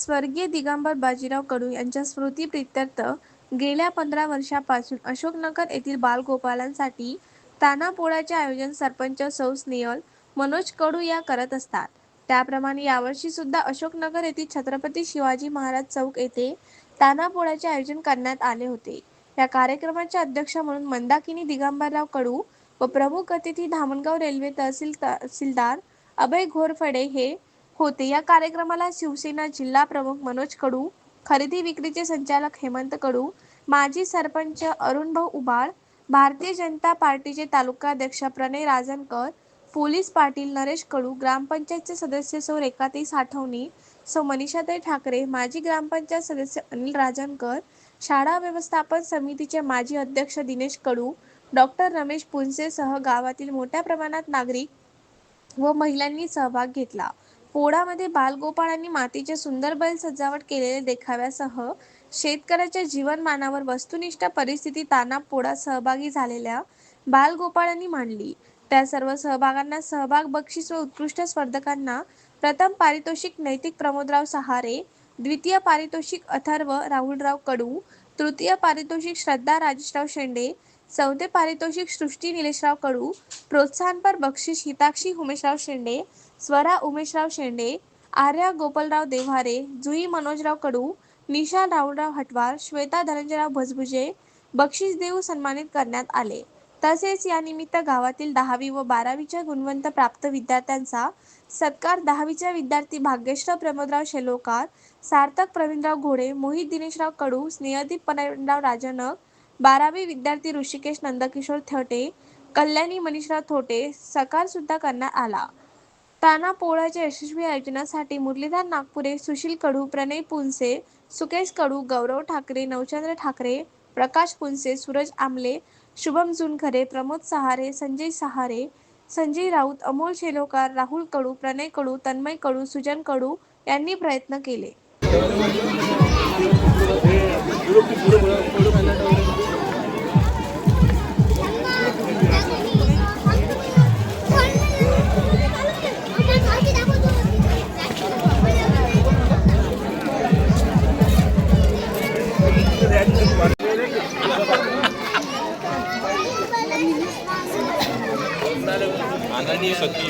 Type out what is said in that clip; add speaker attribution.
Speaker 1: स्वर्गीय दिगंबर बाजीराव कडू यांच्या स्मृतीप्रित्यर्थ गेल्या पंधरा वर्षापासून अशोकनगर येथील बालगोपालांसाठी तान्हापोळाचे आयोजन सरपंच सौ स्नेहल मनोज कडू या करत असतात. त्याप्रमाणे यावर्षी सुद्धा अशोकनगर येथील छत्रपती शिवाजी महाराज चौक येथे तान्हापोळाचे आयोजन करण्यात आले होते. या कार्यक्रमाचे अध्यक्ष म्हणून मंदाकिनी दिगंबरराव कडू व प्रमुख अतिथी धामणगाव रेल्वे तहसील तहसीलदार अभय घोरफडे हे होते. या कार्यक्रमाला शिवसेना जिल्हा प्रमुख मनोज कडू खरेदी विक्रीचे संचालक हेमंत कडू माजी सरपंच अरुणभाऊ उबाळ भारतीय जनता पार्टीचे तालुकाध्यक्ष प्रणय राजनकर पोलीस पाटील नरेश कडू ग्रामपंचायतचे सदस्य सौ रेखाताई साठवणी सौ मनीषाताई ठाकरे माजी ग्रामपंचायत सदस्य अनिल राजनकर शाळा व्यवस्थापन समितीचे माजी अध्यक्ष दिनेश कडू डॉक्टर रमेश पुंसेसह गावातील मोठ्या प्रमाणात नागरिक व महिलांनी सहभाग घेतला. पोळामध्ये बालगोपाळांनी मातीचे सुंदर बैल सजावट केलेले देखाव्यासह शेतकऱ्याच्या जीवनमानावर वस्तुनिष्ठ परिस्थिती ताना पोळा सहभागी झालेल्या बालगोपाळांनी मांडली. त्या सर्व सहभागांना सहभाग बक्षीस व उत्कृष्ट स्पर्धकांना प्रथम पारितोषिक नैतिक प्रमोदराव सहारे द्वितीय पारितोषिक अथर्व राहुलराव कडू तृतीय पारितोषिक श्रद्धा राजेशराव शेंडे चौथे पारितोषिक सृष्टी निलेशराव कडू प्रोत्साहनपर बक्षीस हिताक्षी उमेशराव शेंडे स्वरा उमेशराव शेंडे आर्या गोपालराव देव्हारे जुई मनोजराव कडू निशा राहुलराव हटवार श्वेता धनंजयराव भजभुजे बक्षीस देऊ सन्मानित करण्यात आले. तसेच या निमित्त गावातील दहावी व बारावीच्या गुणवंत प्राप्त विद्यार्थ्यांचा सत्कार दहावीच्या विद्यार्थी भाग्यश्री प्रमोदराव शेलोकार सार्थक प्रवीणराव घोडे मोहित दिनेशराव कडू स्नेहदीप पनराव राजनक बारावी विद्यार्थी ऋषिकेश नंदकिशोर थटे कल्याणी मनीषराव थोटे सकार सुद्धा करण्यात आला. ताना पोळाच्या यशस्वी आयोजनासाठी मुरलीधर नागपुरे सुशील कडू प्रणय पुनसे सुकेश कडू गौरव ठाकरे नवचंद्र ठाकरे प्रकाश पुनसे सूरज आमले शुभम जुनखरे प्रमोद सहारे संजय सहारे संजय राऊत अमोल शेलोकार राहुल कडू प्रणय कडू तन्मय कडू सुजन कडू यांनी प्रयत्न केले.
Speaker 2: आनंदी सती